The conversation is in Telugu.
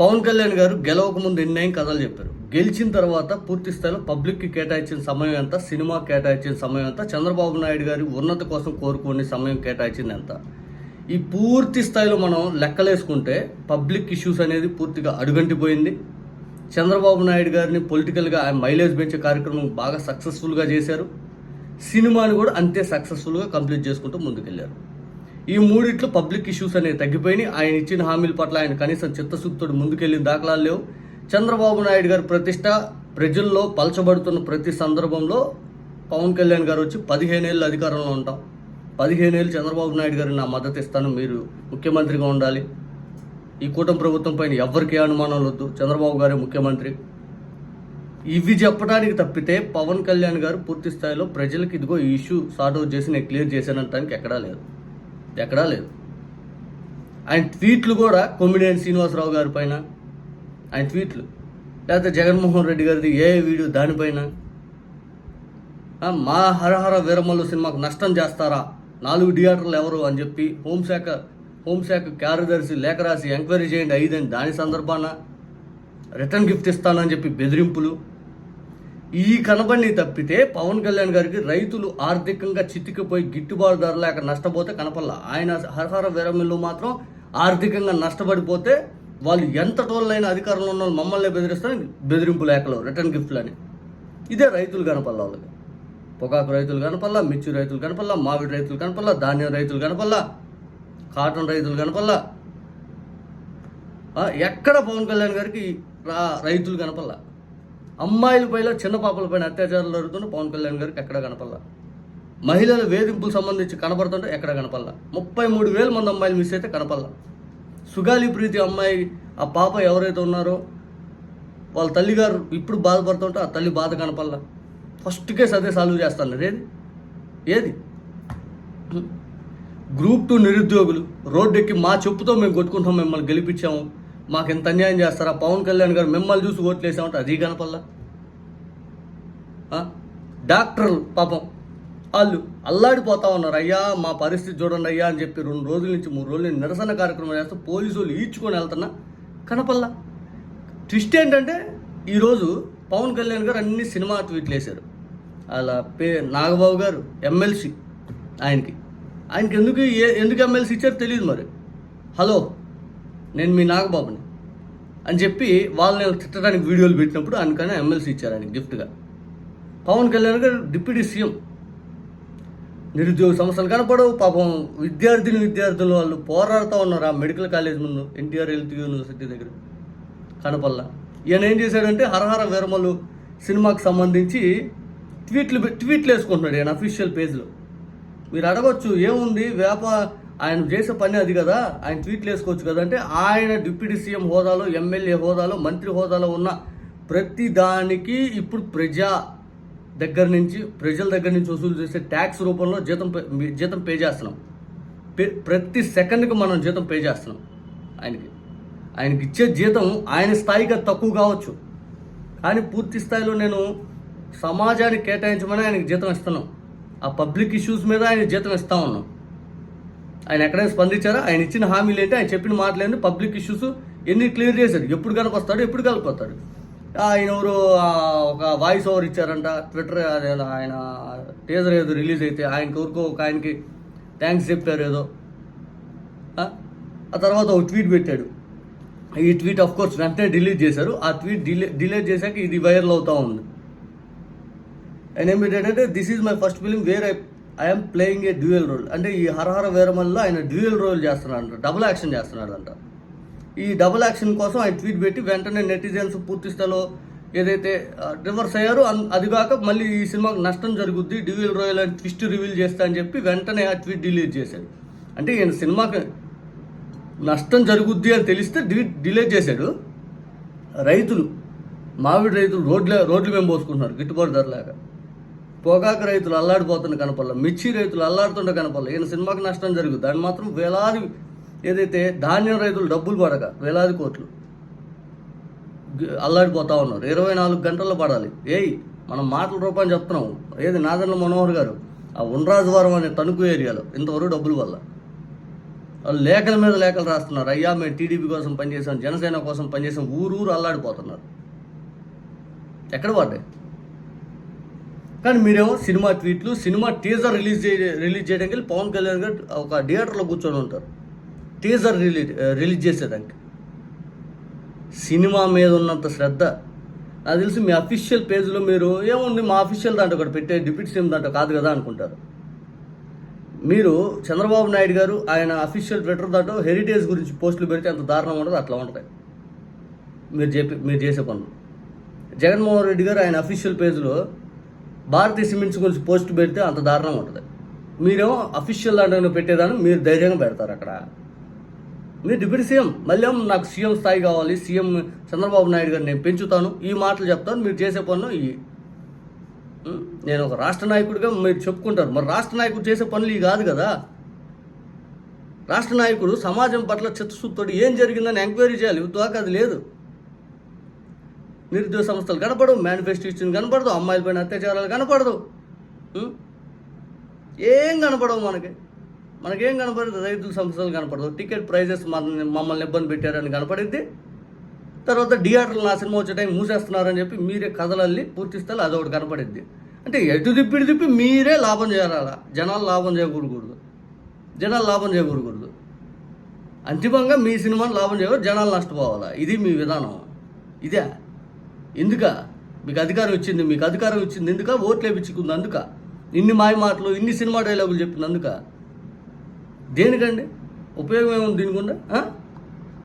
పవన్ కళ్యాణ్ గారు గెలవక ముందు ఎన్నైం కథలు చెప్పారు. గెలిచిన తర్వాత పూర్తి స్థాయిలో పబ్లిక్కి కేటాయించిన సమయం ఎంత సినిమా కేటాయించిన సమయం ఎంత చంద్రబాబు నాయుడు గారి ఉన్నత కోసం కోరుకునే సమయం కేటాయించింది ఎంత? ఈ పూర్తి స్థాయిలో మనం లెక్కలేసుకుంటే పబ్లిక్ ఇష్యూస్ అనేది పూర్తిగా అడుగంటిపోయింది. చంద్రబాబు నాయుడు గారిని పొలిటికల్గా ఆయన మైలేజ్ పెంచే కార్యక్రమం బాగా సక్సెస్ఫుల్గా చేశారు. సినిమాని కూడా అంతే సక్సెస్ఫుల్గా కంప్లీట్ చేసుకుంటూ ముందుకెళ్ళారు ఈ మూడిట్లో పబ్లిక్ ఇష్యూస్ అనేవి తగ్గిపోయినాయి. ఆయన ఇచ్చిన హామీల పట్ల ఆయన కనీసం చిత్తశుద్ధుడు ముందుకెళ్ళిన దాఖలాలు లేవు. చంద్రబాబు నాయుడు గారి ప్రతిష్ట ప్రజల్లో పలచబడుతున్న ప్రతి సందర్భంలో పవన్ కళ్యాణ్ గారు వచ్చి పదిహేనేళ్ళు అధికారంలో ఉంటాం. పదిహేనేళ్ళు చంద్రబాబు నాయుడు గారిని నా మద్దతు ఇస్తాను. మీరు ముఖ్యమంత్రిగా ఉండాలి. ఈ కూటమి ప్రభుత్వం పైన ఎవరికీ అనుమానాలు వద్దు. చంద్రబాబు గారే ముఖ్యమంత్రి. ఇవి చెప్పడానికి తప్పితే పవన్ కళ్యాణ్ గారు పూర్తి స్థాయిలో ప్రజలకు ఇదిగో ఈ ఇష్యూ సార్ట్ అవుట్ చేసి నేను క్లియర్ చేశానంటానికి ఎక్కడా లేదు. ఎక్కడా లేదు. ఆయన ట్వీట్లు కూడా కొమ్మినేని శ్రీనివాసరావు గారి పైన ఆయన ట్వీట్లు. లేకపోతే జగన్మోహన్ రెడ్డి గారిది ఏ వీడియో దానిపైన మా హరహర వీరమల్లు సినిమాకు నష్టం చేస్తారా? నాలుగు థియేటర్లు ఎవరు అని చెప్పి హోంశాఖ హోంశాఖ కార్యదర్శి లేఖ రాసి ఎంక్వైరీ చేయండి ఐదని దాని సందర్భాన రిటర్న్ గిఫ్ట్ ఇస్తానని చెప్పి బెదిరింపులు. ఈ కనబడిని తప్పితే పవన్ కళ్యాణ్ గారికి రైతులు ఆర్థికంగా చితికిపోయి గిట్టుబాటు ధర లేక నష్టపోతే కనపల్లా ఆయన హరహర వీరమిల్లు మాత్రం ఆర్థికంగా నష్టపడిపోతే వాళ్ళు ఎంత టోళ్ళైన అధికారంలో ఉన్న వాళ్ళు మమ్మల్ని బెదిరిస్తారు బెదిరింపు లేఖలు రిటర్న్ గిఫ్ట్లు అని ఇదే రైతులు కనపల్లా వాళ్ళకి. పొగాకు రైతులు కనపల్లా మిర్చి రైతులు కనపల్లా మామిడి రైతులు కనపల్లా ధాన్యం రైతులు కనపల్లా కాటన్ రైతులు కనపల్లా ఎక్కడ పవన్ కళ్యాణ్ గారికి రా రైతులు కనపల్లా అమ్మాయిలపైన చిన్న పాపలపైన అత్యాచారాలు జరుగుతుంటే పవన్ కళ్యాణ్ గారికి ఎక్కడ కనపల్లా మహిళల వేధింపులకు సంబంధించి కనపడుతుంటే ఎక్కడ కనపల్లా ముప్పై మూడు వేల మంది అమ్మాయిలు మిస్ అయితే కనపల్లా సుగాలి ప్రీతి అమ్మాయి ఆ పాప ఎవరైతే ఉన్నారో వాళ్ళ తల్లిగారు ఇప్పుడు బాధపడుతుంటే ఆ తల్లి బాధ కనపల్లా ఫస్ట్ కేసు అదే సాల్వ్ చేస్తాను ఏది? ఏది? గ్రూప్ టూ నిరుద్యోగులు రోడ్డెక్కి మా చెప్పుతో మేము కొట్టుకుంటాం మిమ్మల్ని గెలిపించాము. మాకు ఎంత అన్యాయం చేస్తారా? పవన్ కళ్యాణ్ గారు మిమ్మల్ని చూసి ఓట్లేసామంటే అది కనపల్లా డాక్టర్లు పాపం. వాళ్ళు అల్లాడిపోతా ఉన్నారు. అయ్యా మా పరిస్థితి చూడండి అయ్యా అని చెప్పి రెండు రోజుల నుంచి మూడు రోజుల నుంచి నిరసన కార్యక్రమం చేస్తే పోలీసు వాళ్ళు ఈడ్చుకొని వెళ్తున్నా కనపల్లా ట్విస్ట్ ఏంటంటే ఈరోజు పవన్ కళ్యాణ్ గారు అన్ని సినిమా ట్వీట్లు వేశారు. అలా పే నాగబాబు గారు ఎమ్మెల్సీ ఆయనకి. ఆయనకి ఎందుకు ఏ ఎందుకు ఎమ్మెల్సీ ఇచ్చారో తెలియదు మరి. హలో నేను మీ నాగబాబుని అని చెప్పి వాళ్ళని తిట్టడానికి వీడియోలు పెట్టినప్పుడు ఆయనకైనా ఎమ్మెల్సీ ఇచ్చారు ఆయనకి గిఫ్ట్గా పవన్ కళ్యాణ్ గారు డిప్యూటీ సీఎం. నిరుద్యోగ సమస్యలు కనపడవు పాపం విద్యార్థిని విద్యార్థులు వాళ్ళు పోరాడుతూ ఉన్నారు ఆ మెడికల్ కాలేజ్ ముందు ఎన్టీఆర్ హెల్త్ యూనివర్సిటీ దగ్గర. కనపల్లా ఈయన ఏం చేశాడంటే హరహర వీరమలు సినిమాకి సంబంధించి ట్వీట్లు ట్వీట్లు వేసుకుంటున్నాడు ఈయన అఫీషియల్ పేజ్లో మీరు అడగొచ్చు ఏముంది? వ్యాప ఆయన చేసే పని అది కదా? ఆయన ట్వీట్లు వేసుకోవచ్చు కదా? అంటే ఆయన డిప్యూటీ సీఎం హోదాలో ఎమ్మెల్యే హోదాలో మంత్రి హోదాలో ఉన్న ప్రతి దానికి ఇప్పుడు ప్రజా దగ్గర నుంచి ప్రజల దగ్గర నుంచి వసూలు చేసే ట్యాక్స్ రూపంలో జీతం పే- జీతం పే చేస్తున్నాం. ప్రతి సెకండ్కి మనం జీతం పే చేస్తున్నాం ఆయనకి. ఆయనకి ఇచ్చే జీతం ఆయన స్థాయిగా తక్కువ కావచ్చు. కానీ పూర్తి స్థాయిలో నేను సమాజానికి కేటాయించమని ఆయనకి జీతం ఇస్తున్నాం. ఆ పబ్లిక్ ఇష్యూస్ మీద ఆయన జీతం ఇస్తా ఉన్నాం. ఆయన ఎక్కడైనా స్పందించారా? ఆయన ఇచ్చిన హామీలు ఏంటి? ఆయన చెప్పిన మాటలేంటి పబ్లిక్ ఇష్యూస్ ఎన్ని క్లియర్ చేశారు? ఎప్పుడు కనపస్తాడు ఎప్పుడు కలపొస్తాడు? ఆయన ఎవరు ఒక వాయిస్ ఓవర్ ఇచ్చారంట. ట్విట్టర్ అదే ఆయన టీజర్ ఏదో రిలీజ్ అయితే ఆయనకి కొరకు ఒక ఆయనకి థ్యాంక్స్ చెప్పారు ఏదో. ఆ? తర్వాత ఒక ట్వీట్ పెట్టాడు. ఈ ట్వీట్ ఆఫ్ కోర్స్ వెంటనే డిలీట్ చేశారు. ఆ ట్వీట్ డిలే డిలీట్ చేశాక ఇది వైరల్ అవుతూ ఉంది. ఆయన ఏం పెట్టాడంటే this is my first film where I I'm playing a dual role అంటే ఈ హరహర వీరమల్లో ఆయన డ్యూయల్ రోల్ చేస్తున్నాడు డబుల్ యాక్షన్ చేస్తున్నాడంట. ఈ డబుల్ యాక్షన్ కోసం ఆయన ట్వీట్ పెట్టి వెంటనే నెటిజన్స్ పూర్తి స్థాయిలో ఏదైతే రివర్స్ అయ్యారో అన్- అది కాక మళ్ళీ ఈ సినిమాకి నష్టం జరుగుద్ది డ్యూయల్ రోయల్ అని ట్విస్ట్ రివీల్ చేస్తా అని చెప్పి వెంటనే ఆ ట్వీట్ డిలీట్ చేశాడు. అంటే ఈయన సినిమాకి నష్టం జరుగుద్ది అని తెలిస్తే డి డిలీట్ చేశాడు. రైతులు మామిడి రైతులు రోడ్ల రోడ్లు మేము పోసుకుంటున్నారు గిట్టుబాటు ధర లేక పొగాకు రైతులు అల్లాడిపోతున్న కనపల్ల మిర్చి రైతులు అల్లాడుతుంటే కనపల్ల ఈయన సినిమాకి నష్టం జరుగుతుంది దాన్ని మాత్రం వేలాది ఏదైతే ధాన్యం రైతులు డబ్బులు పడక వేలాది కోట్లు అల్లాడిపోతా ఉన్నారు. ఇరవై నాలుగు గంటల్లో పడాలి. ఏయ్ మనం మాటల రూపాయలు చెప్తున్నాం ఏది నాదన్న మనోహర్ గారు ఆ ఉండ్రాజవరం అనే తణుకు ఏరియాలో ఇంతవరకు డబ్బులు వల్ల వాళ్ళు లేఖల మీద లేఖలు రాస్తున్నారు. అయ్యా మేము టీడీపీ కోసం పనిచేసాం జనసేన కోసం పనిచేసాం ఊరు ఊరు అల్లాడిపోతున్నారు. ఎక్కడ పడ్డాయి? కానీ మీరేమో సినిమా ట్వీట్లు సినిమా టీజర్ రిలీజ్ రిలీజ్ చేయడానికి పవన్ కళ్యాణ్ గారు ఒక థియేటర్లో కూర్చొని ఉంటారు. టీజర్ రిలీజ్ రిలీజ్ చేసేదానికి. సినిమా మీద ఉన్నంత శ్రద్ధ. నాకు తెలిసి మీ అఫీషియల్ పేజ్లో మీరు ఏముంది మా అఫీషియల్ దాంట్లో ఒకటి పెట్టే డిప్యూటీ సీఎం దాంట్లో కాదు కదా అనుకుంటారు. మీరు చంద్రబాబు నాయుడు గారు ఆయన అఫీషియల్ ట్విట్టర్ దాంట్లో హెరిటేజ్ గురించి పోస్టులు పెడితే అంత దారుణం ఉండదు అట్లా ఉంటుంది. మీరు చెప్పి మీరు చేసే పనులు. జగన్మోహన్ రెడ్డి గారు ఆయన అఫీషియల్ పేజ్లో భారతీయ సిమెంట్స్ గురించి పోస్ట్ పెడితే అంత దారుణంగా ఉంటుంది. మీరేమో అఫీషియల్ దాంట్లో పెట్టేదాన్ని మీరు ధైర్యంగా పెడతారు అక్కడ. మీరు డిప్యూటీ సీఎం మళ్ళీ నాకు సీఎం స్థాయి కావాలి సీఎం చంద్రబాబు నాయుడు గారు నేను పెంచుతాను ఈ మాటలు చెప్తాను మీరు చేసే పనులు ఇవి నేను ఒక రాష్ట్ర నాయకుడిగా మీరు చెప్పుకుంటారు. మరి రాష్ట్ర నాయకుడు చేసే పనులు ఇవి కాదు కదా. రాష్ట్ర నాయకుడు సమాజం పట్ల చిత్తశుద్ధితో ఏం జరిగిందని ఎంక్వైరీ చేయాలి ఇవ్వదాకా అది లేదు. నిరుద్యోగ సంస్థలు కనపడవు మేనిఫెస్టేషన్ ఇచ్చింది కనపడదు అమ్మాయిలపైన అత్యాచారాలు కనపడదు. ఏం కనపడవు మనకి? మనకేం కనపడదు? రైతుల సంస్థలు కనపడదు టికెట్ ప్రైజెస్ మన మమ్మల్ని ఇబ్బంది పెట్టారని కనపడింది. తర్వాత థియేటర్లు నా సినిమా వచ్చే టైం మూసేస్తున్నారని చెప్పి మీరే కథలల్లి పూర్తి అది అదొకటి కనపడింది. అంటే ఎటు తిప్పిడి తిప్పి మీరే లాభం చేయాలి జనాలు లాభం చేయకూడకూడదు జనాలు లాభం చేయకూడకూడదు అంతిమంగా మీ సినిమాని లాభం చేయకూడదు. జనాలు నష్టపోవాలా? ఇది మీ విధానం. ఇదే. ఎందుక? మీకు అధికారం వచ్చింది మీకు అధికారం వచ్చింది ఎందుక? ఓట్లు వేపించుకుంది అందుక? ఇన్ని మాయ మాటలు ఇన్ని సినిమా డైలాగులు చెప్పింది అందుక దేనికండి? ఉపయోగం ఏముంది దీనికుండా?